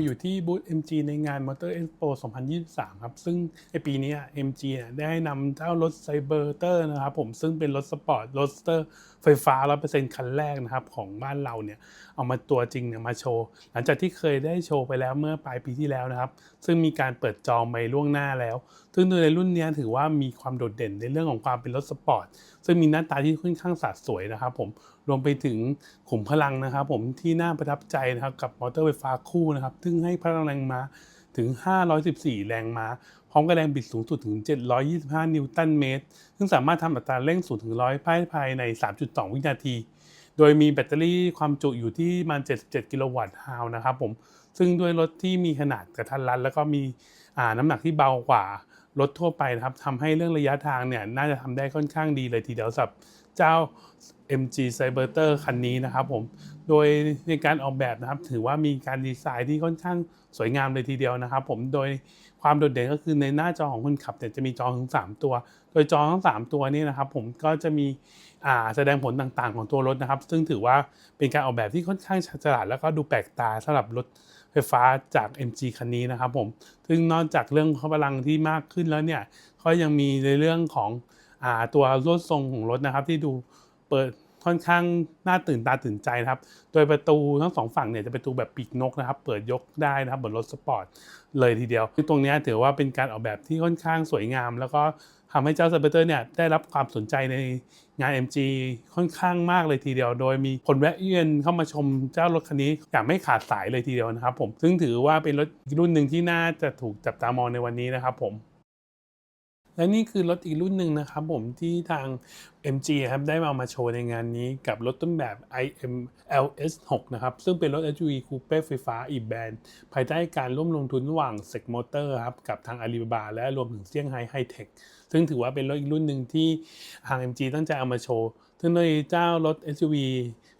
มาอยู่ที่บูธ MG ในงาน Motor Expo 2023 ครับ ซึ่งในปีนี้ MG เนี่ยได้นำเจ้ารถไซเบอร์เตอร์นะครับผมซึ่งเป็นรถสปอร์ตรถสเตอร์ไฟฟ้า 100%คันแรกนะครับของบ้านเราเนี่ยเอามาตัวจริงเนี่ยมาโชว์ หลังจากที่เคยได้โชว์ไปแล้วเมื่อปลายปีที่แล้วนะครับ ซึ่งมีการเปิดจองไปล่วงหน้าแล้วซึ่งโดยในรุ่นนี้ถือว่ามีความโดดเด่นในเรื่องของความเป็นรถสปอร์ต ซึ่งมีหน้าตาที่ค่อนข้างสะสวยนะครับผม รวมไปถึงขุมพลังนะครับผมที่น่าประทับใจนะครับกับมอเตอร์ไฟฟ้าคู่นะครับ ซึ่งให้พลังแรงม้าถึง 514 แรงม้า พร้อมกับแรงบิดสูงสุดถึง 725 นิวตันเมตร ซึ่งสามารถทำอัตราเร่ง0ถึง 100ภายภายใน 3.2 วินาที โดยมีแบตเตอรี่ความจุอยู่ที่ประมาณ77 กิโลวัตต์ฮาวนะครับผม ซึ่งด้วยรถที่มีขนาดกระทัดรัดแล้วก็มีน้ำหนักที่เบากว่า รถทั่วไปนะครับทำให้เรื่องระยะทางเนี่ยน่าจะทำได้ค่อนข้างดีเลยทีเดียวสำหรับเจ้า MG Cyberter คันนี้นะครับผม โดยในการออกแบบนะครับ ถือว่ามีการดีไซน์ที่ค่อนข้างสวยงามเลยทีเดียวนะครับ ผม โดยความโดดเด่นก็คือในหน้าจอของคนขับเนี่ยจะมีจอถึง 3 ตัว โดยจอทั้ง 3 ตัวนี้นะครับ ผมก็จะมีอ่าแสดงผลต่างๆ ของตัวรถนะครับ ซึ่งถือว่าเป็นการออกแบบที่ค่อนข้างฉลาดแล้วก็ดูแปลกตาสำหรับรถ ไฟฟ้าจาก MG คันนี้นะครับผม ซึ่งนอกจากเรื่องพลังที่มากขึ้นแล้วเนี่ยก็ยังมีในเรื่องของอตัวรถทรงของรถนะครับที่ดูเปิด ค่อนข้างน่าตื่นตาตื่นใจนะครับ โดยประตูทั้งสองฝั่งเนี่ยจะเป็นประตูแบบปีกนกนะครับ เปิดยกได้นะครับบนรถสปอร์ตเลยทีเดียวตรงนี้ถือว่าเป็นการออกแบบที่ค่อนข้างสวยงาม แล้วก็ทำให้เจ้า c เ b เตอร์เนี่ยได้รับความสนใจในงาน MG ค่อนข้างมากเลยทีเดียว โดยมีคนแวะเวียนเข้ามาชมเจ้ารถคันนี้อย่างไม่ขาดสายเลยทีเดียวนะครับผม ซึ่งถือว่าเป็นรถรุ่นหนึ่งที่น่าจะถูกจับตามองในวันนี้นะครับผม และนี่คือรถอีกรุ่นหนึ่งนะครับผมที่ทาง MG ครับได้มาเอามาโชว์ในงานนี้กับรถต้นแบบ IM LS 6 นะครับ ซึ่งเป็นรถ SUV คูเป้ไฟฟ้าอีกแบรนด์ ภายใต้การร่วมลงทุนระหว่าง s e c Motor ครับ กับทาง Alibaba และรวมถึงเซี่ยงไฮ้ไฮเทค ซึ่งถือว่าเป็นรถอีกรุ่นหนึ่งที่ทาง MG ตั้งใจเอามาโชว์ ซึ่งโดยเจ้ารถ SUV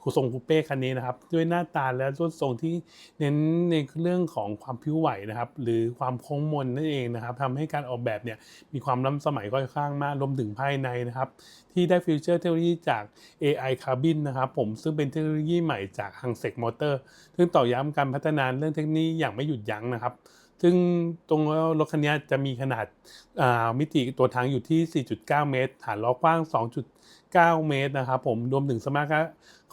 คูทรงคูเป้คันนี้นะครับ ด้วยหน้าตาและรูปทรงที่เน้นในเรื่องของความผิวไหวนะครับ หรือความโค้งมนนั่นเองนะครับทำให้การออกแบบเนี่ยมีความล้ำสมัยค่อนข้างมากรวมถึงภายในนะครับ ที่ได้ฟิวเจอร์เทคโนโลยีจาก AI Carbon นะครับผมซึ่งเป็นเทคโนโลยีใหม่จาก h a n s e c Motor ซึ่งต่อย้ำการพัฒนาเรื่องเทคโนโลยีอย่างไม่หยุดยั้งนะครับ ซึ่งตรงรถคันนี้จะมีขนาดามิติตัวถังอยู่ที่ 4.9 เมตร ฐานล้อกว้าง 2.9 เมตรนะครับผมรวมถึงสมรรถนะ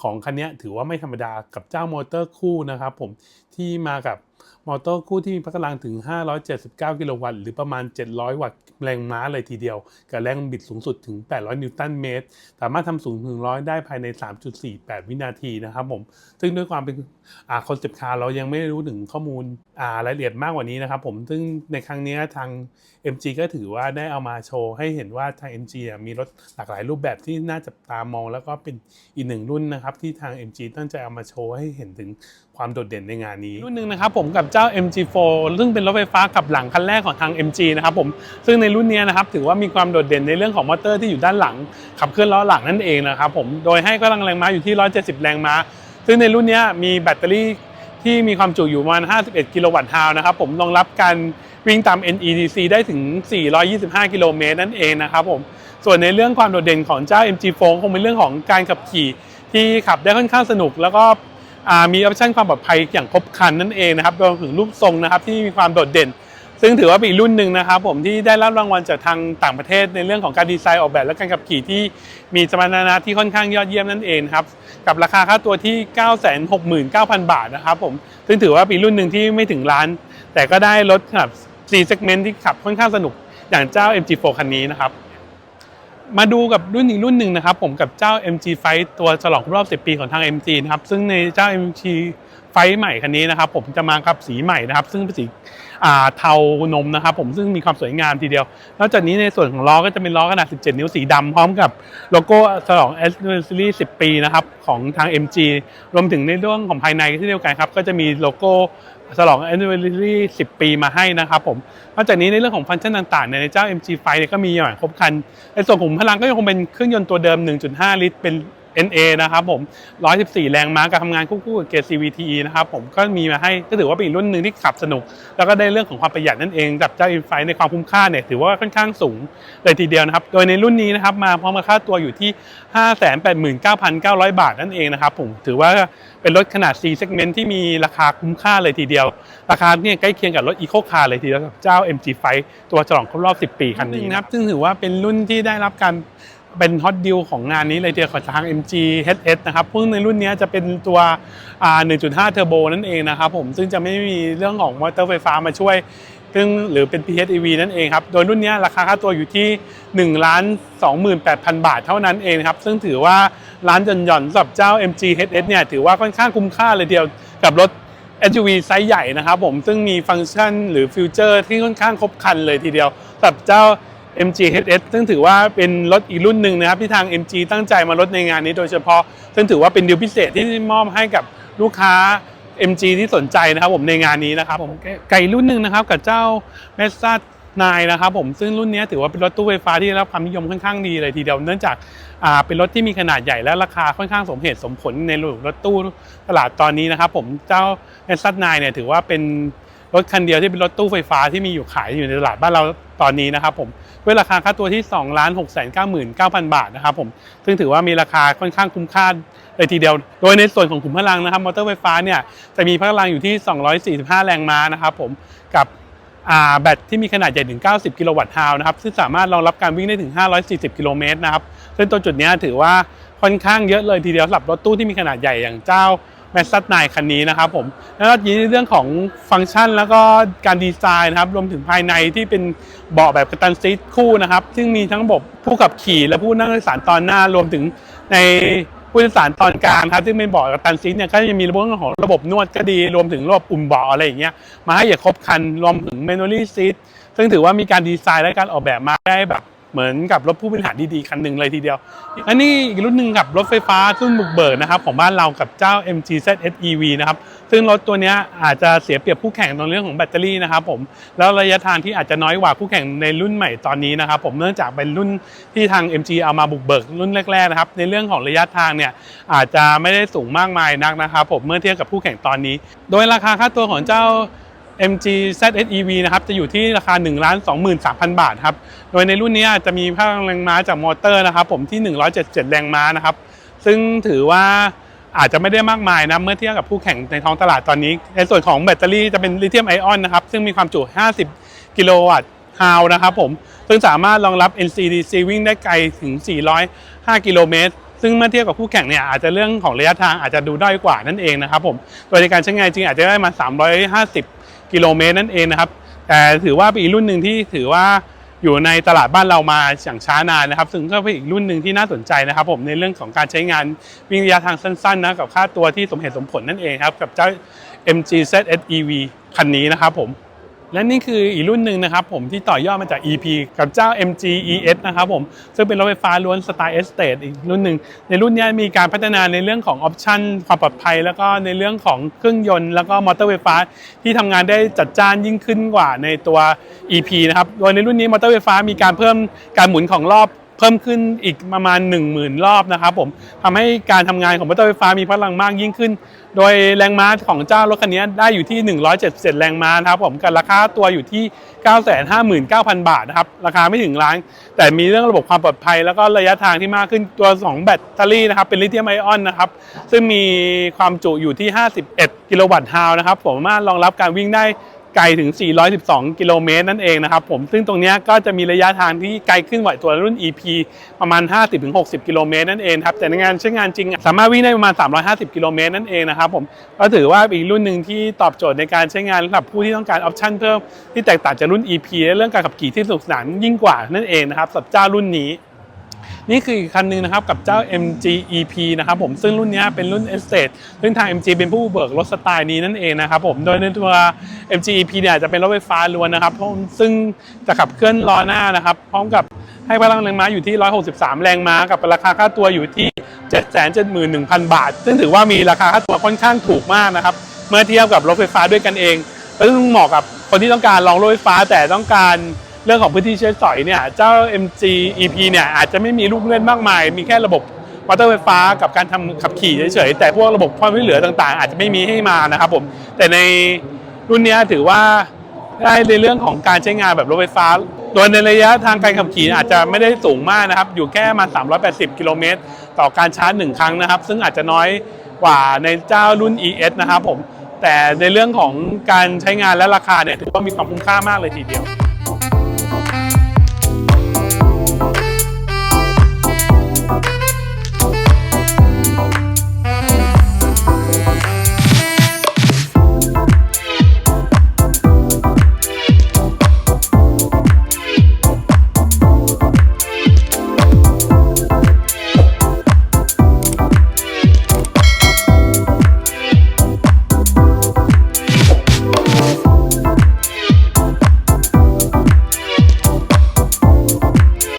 ของคันนี้ถือว่าไม่ธรรมดากับเจ้ามอเตอร์คู่นะครับผมที่มากับ มอเตอร์คู่ที่มีพลังถึง 579 กิโลวัตต์หรือประมาณ 700 วัตต์แรงม้าเลยทีเดียว กับแรงบิดสูงสุดถึง 800 นิวตันเมตร สามารถทำสูงถึงร้อยได้ภายใน 3.48 วินาทีนะครับผม ซึ่งด้วยความเป็นคอนเซปต์คาร์เรายังไม่รู้ถึงข้อมูลรายละเอียดมากกว่านี้นะครับผม ซึ่งในครั้งนี้ทาง MG ก็ถือว่าได้เอามาโชว์ให้เห็นว่าทาง MG มีรถหลากหลายรูปแบบที่น่าจับตามอง แล้วก็เป็นอีกหนึ่งรุ่นนะครับที่ทาง MG ตั้งใจเอามาโชว์ให้เห็นถึงความโดดเด่นในงานนี้ รุ่นหนึ่งนะครับผมกับเจ้า MG4 ซึ่งเป็นรถไฟฟ้าขับหลังคันแรกของทาง MG นะครับผมซึ่งในรุ่นนี้นะครับถือว่ามีความโดดเด่นในเรื่องของมอเตอร์ที่อยู่ด้านหลัง ขับเคลื่อนล้อหลังนั่นเองนะครับผมโดยให้กำลังแรงม้าอยู่ที่ 170 แรงม้า ซึ่งในรุ่นนี้มีแบตเตอรี่ที่มีความจุอยู่ประมาณ 51 กิโลวัตต์ฮาวนะครับผมรองรับการวิ่งตาม NEDC ได้ถึง 425 กิโลเมตรนั่นเองนะครับผมส่วนในเรื่องความโดดเด่นของเจ้า MG4 คงเป็นเรื่องของการขับขี่ที่ขับได้ค่อนข้างสนุก แล้วก็ มีออปชั่นความปลอดภัยอย่างครบครันนั่นเองนะครับรวมถึงรูปทรงนะครับที่มีความโดดเด่น ซึ่งถือว่าเป็นอีกรุ่นหนึ่งนะครับผมที่ได้รับรางวัลจากทางต่างประเทศในเรื่องของการดีไซน์ออกแบบและการขับขี่ที่มีสมรรถนะที่ค่อนข้างยอดเยี่ยมนั่นเองครับกับราคาค่าตัวที่ 969,000 บาทนะครับผมซึ่งถือว่าเป็นรุ่นหนึ่งที่ไม่ถึงล้าน แต่ก็ได้รถแบบ4 segment ที่ขับค่อนข้างสนุกอย่างเจ้า MG4 คันนี้นะครับ มาดูกับรุ่นอีกรุ่นหนึ่งนะครับผมกับเจ้า MG Fight ตัวฉลองรอบ 10 ปีของทาง MG นะครับซึ่งในเจ้า MG Fight ใหม่คันนี้นะครับผมจะมากับสีใหม่นะครับ ซึ่งเป็นสีเทานมนะครับผมซึ่งมีความสวยงามทีเดียวนอกจากนี้ในส่วนของล้อก็จะเป็นล้อขนาด 17 นิ้วสีดำพร้อมกับโลโก้ฉลอง Anniversary 10 ปีนะครับของทาง MG รวมถึงในเรื่องของภายในที่เดียวกันครับก็จะมีโลโก้ ฉลอง Anniversary 10 ปีมาให้นะครับผม นอกจากนี้ในเรื่องของฟังก์ชันต่างๆ ในเจ้า MG5 เนี่ยก็มีอย่างครบครันในส่วนของพลังก็ยังคงเป็นเครื่องยนต์ตัวเดิม 1.5 ลิตร เป็น NA นะครับผม 114 แรงม้ากับทำงานคู่กับเกียร์ CVT นะครับผมก็มีมาให้ก็ถือว่าเป็นอีกรุ่นหนึ่งที่ขับสนุก แล้วก็ได้เรื่องของความประหยัดนั่นเองกับเจ้า i n f i ในความคุ้มค่าเนี่ยถือว่าค่อนข้างสูงเลยทีเดียวนะครับ โดยในรุ่นนี้นะครับมาพร้อมกับค่าตัวอยู่ที่ 589,900 บาทนั่นเองนะครับผมถือว่าเป็นรถขนาด C segment ที่มีราคาคุ้มค่าเลยทีเดียว ราคาเนี่ยใกล้เคียงกับรถ Eco Car เลยทีเดียวกับเจ้า MG5 ตัวฉลองครบรอบ 10 ปีคันนี้นะครับซึ่งถือว่าเป็นรุ่นที่ได้รับการ เป็นฮอตดิลของงานนี้เลยทีเดียวของทาง MG HS นะครับซึ่งในรุ่นนี้จะเป็นตัว 1.5 เทอร์โบนั่นเองนะครับผมซึ่งจะไม่มีเรื่องของมอเตอร์ไฟฟ้ามาช่วยซึ่งหรือเป็น PHEV นั่นเองครับ โดยรุ่นนี้ราคาค่าตัวอยู่ที่ 1 ล้าน 28,000 บาทเท่านั้นเองครับ ซึ่งถือว่าร้านหย่อนสำหรับเจ้า MG HS เนี่ยถือว่าค่อนข้างคุ้มค่าเลยทีเดียวกับรถ SUV ไซส์ใหญ่นะครับผมซึ่งมีฟังก์ชันหรือฟิวเจอร์ที่ค่อนข้างครบครันเลยทีเดียวสำหรับเจ้า MG HS ซึ่งถือว่าเป็นรถอีกรุ่นหนึ่งนะครับที่ทาง MG ตั้งใจมาลดในงานนี้โดยเฉพาะ ซึ่งถือว่าเป็นดีลพิเศษที่มอบให้กับลูกค้า MG ที่สนใจนะครับผมในงานนี้นะครับผมไก่รุ่นหนึ่งนะครับกับเจ้า m a z d a 9นนะครับผมซึ่งรุ่นนี้ถือว่าเป็นรถตู้ไฟฟ้าที่ได้รับความนิยมค่อนข้างดีเลยทีเดียวเนื่องจากเป็นรถที่มีขนาดใหญ่และราคาค่อนข้างสมเหตุสมผลในรถตู้ตลาดตอนนี้นะครับผมเจ้า m a z d a 9เนี่ยถือว่าเป็นรถคันเดียวที่เป็นรถตู้ไฟฟ้าที่มีอยู่ขายอยู่ในตลาดบ้านเรา ตอนนี้นะครับผมด้วยราคาค่าตัวที่2 6 9 9 9 0 0 บาทนะครับผมซึ่งถือว่ามีราคาค่อนข้างคุ้มค่าเลยทีเดียว โดยในส่วนของขุมพลังนะครับมอเตอร์ไฟฟ้าเนี่ยจะมีพลังอยู่ที่ 245 แรงม้านะครับผมกับแบตที่มีขนาดใหญ่ถึง 90 กิโลวัตต์ฮาวนะครับซึ่งสามารถรองรับการวิ่งได้ถึง 540 กิโลเมตรนะครับซึ่งตัวจุดนี้ถือว่าค่อนข้างเยอะเลยทีเดียวสำหรับรถตู้ที่มีขนาดใหญ่อย่างเจ้า แมสซัตไนคันนี้นะครับผมแล้วก็ยีในเรื่องของฟังก์ชันแล้วก็การดีไซน์นะครับรวมถึงภายในที่เป็นเบาะแบบกระตันซีทคู่นะครับ ซึ่งมีทั้งระบบผู้ขับขี่และผู้นั่งโดยสารตอนหน้ารวมถึงในผู้โดยสารตอนกลางครับซึ่งเป็นเบาะกระตันซีทเนี่ยก็จะมีระบบของระบบนวดก็ดี รวมถึงระบบอุ่นเบาะอะไรอย่างเงี้ยมาให้อย่างครบคันรวมถึงเมนูรี่ซีทซึ่งถือว่ามีการดีไซน์และการออกแบบมาได้แบบ เหมือนกับรถผู้บริหารดีๆคันหนึ่งเลยทีเดียว อันนี้อีกรุ่นหนึ่งกับรถไฟฟ้ารุ่นบุกเบิกนะครับของบ้านเรากับเจ้า MG ZS EV นะครับซึ่งรถตัวนี้อาจจะเสียเปรียบคู่แข่งตรงเรื่องของแบตเตอรี่นะครับผมแล้วระยะทางที่อาจจะน้อยกว่าคู่แข่งในรุ่นใหม่ตอนนี้นะครับผมเนื่องจากเป็นรุ่นที่ทาง MG เอามาบุกเบิกรุ่นแรกๆนะครับในเรื่องของระยะทางเนี่ยอาจจะไม่ได้สูงมากมายนักนะครับผมเมื่อเทียบกับคู่แข่งตอนนี้ โดยราคาค่าตัวของเจ้า MG ZS EV นะครับจะอยู่ที่ราคา 1 2 3 0 0 0 บาทครับโดยในรุ่นนี้จะมีพลังแรงม้าจากมอเตอร์นะครับผมที่ 177 แรงม้านะครับซึ่งถือว่าอาจจะไม่ได้มากมายนะเมื่อเทียบกับคู่แข่งในท้องตลาดตอนนี้ ในส่วนของแบตเตอรี่จะเป็นลิเธียมไอออนนะครับซึ่งมีความจุ 50 กิโลวัตต์ฮาวนะครับผมซึ่งสามารถรองรับ NCDC วิ่งได้ไกลถึง 405 กิโลเมตรซึ่งเมื่อเทียบกับคู่แข่งเนี่ยอาจจะเรื่องของระยะทางอาจจะดูด้อยกว่านั่นเองนะครับผม โดยในการใช้งานจริงอาจจะได้มา 350 กิโลเมตรนั่นเองนะครับ แต่ถือว่าเป็นอีกรุ่นหนึ่งที่ถือว่าอยู่ในตลาดบ้านเรามาอย่างช้านานนะครับ ซึ่งก็เป็นอีกรุ่นหนึ่งที่น่าสนใจนะครับ ผมในเรื่องของการใช้งานวิ่งระยะทางสั้นๆนะกับค่าตัวที่สมเหตุสมผลนั่นเองครับกับเจ้า MG ZS EV คันนี้นะครับผม และนี่คืออีกรุ่นหนึ่งนะครับผมที่ต่อยอดมาจาก EP กับเจ้า MG ES นะครับผมซึ่งเป็นรถไฟฟ้าล้วนสไตล์เอสเตดอีกรุ่นหนึ่งในรุ่นนี้มีการพัฒนาในเรื่องของออปชันความปลอดภัย แล้วก็ในเรื่องของเครื่องยนต์ แล้วก็มอเตอร์ไฟฟ้า ที่ทำงานได้จัดจ้านยิ่งขึ้นกว่าในตัว EP นะครับโดยในรุ่นนี้มอเตอร์ไฟฟ้ามีการเพิ่มการหมุนของรอบ เพิ่มขึ้นอีกประมาณ 10,000 รอบนะครับผมทำให้การทำงานของมอเตอร์ไฟฟ้ามีพลังมากยิ่งขึ้น โดยแรงม้าของเจ้ารถคันนี้ได้อยู่ที่ 177 แรงม้านะครับผมกับราคาตัวอยู่ที่ 959,000 บาทนะครับราคาไม่ถึงล้าน แต่มีเรื่องระบบความปลอดภัย แล้วก็ระยะทางที่มากขึ้นตัว 2 แบตเตอรี่นะครับเป็นลิเธียมไอออนนะครับซึ่งมีความจุอยู่ที่ 51 กิโลวัตต์ฮาวนะครับผมสามารถรองรับการวิ่งได้ ไกลถึง 412 กิโลเมตรนั่นเองนะครับผม ซึ่งตรงนี้ก็จะมีระยะทางที่ไกลขึ้นกว่าตัวรุ่น EP ประมาณ 50-60 กิโลเมตรนั่นเองครับ แต่ในงานใช้งานจริง สามารถวิ่งได้ประมาณ 350 กิโลเมตรนั่นเองนะครับผม ก็ถือว่าอีกรุ่นหนึ่งที่ตอบโจทย์ในการใช้งานสำหรับผู้ที่ต้องการออปชันเพิ่มที่แตกต่างจากรุ่น EP และเรื่องการขับขี่ที่สนุกสนานยิ่งกว่านั่นเองนะครับสับเจ้ารุ่นนี้ นี่คืออีกคันหนึ่งนะครับกับเจ้า MG EP นะครับผมซึ่งรุ่นนี้เป็นรุ่น Estate ซึ่งทาง MG เป็นผู้เบิกรถสไตล์นี้นั่นเองนะครับผมโดยในตัว MG EP เนี่ยจะเป็นรถไฟฟ้าล้วนนะครับซึ่งจะขับเคลื่อนล้อหน้านะครับ พร้อมกับให้พลังแรงม้าอยู่ที่ 163 แรงม้ากับราคาค่าตัวอยู่ที่ 771,000 บาท ซึ่งถือว่ามีราคาค่าตัวค่อนข้างถูกมากนะครับเมื่อเทียบกับรถไฟฟ้าด้วยกันเองซึ่งเหมาะกับคนที่ต้องการลองรถไฟฟ้าแต่ต้องการ เรื่องของพื้นที่ใช้สอยเนี่ยเจ้า MG EP เนี่ยอาจจะไม่มีลูกเล่นมากมาย มีแค่ระบบมอเตอร์ไฟฟ้ากับการทำขับขี่เฉยๆ แต่พวกระบบความช่วยเหลือต่างๆ อาจจะไม่มีให้มานะครับผมแต่ในรุ่นนี้ถือว่าได้ในเรื่องของการใช้งานแบบรถไฟฟ้า โดยในระยะทางการขับขี่อาจจะไม่ได้สูงมากนะครับ อยู่แค่มา 380 กิโลเมตรต่อการชาร์จหนึ่งครั้งนะครับ ซึ่งอาจจะน้อยกว่าในเจ้ารุ่น ES นะครับผม แต่ในเรื่องของการใช้งานและราคาเนี่ยถือว่ามีความคุ้มค่ามากเลยทีเดียว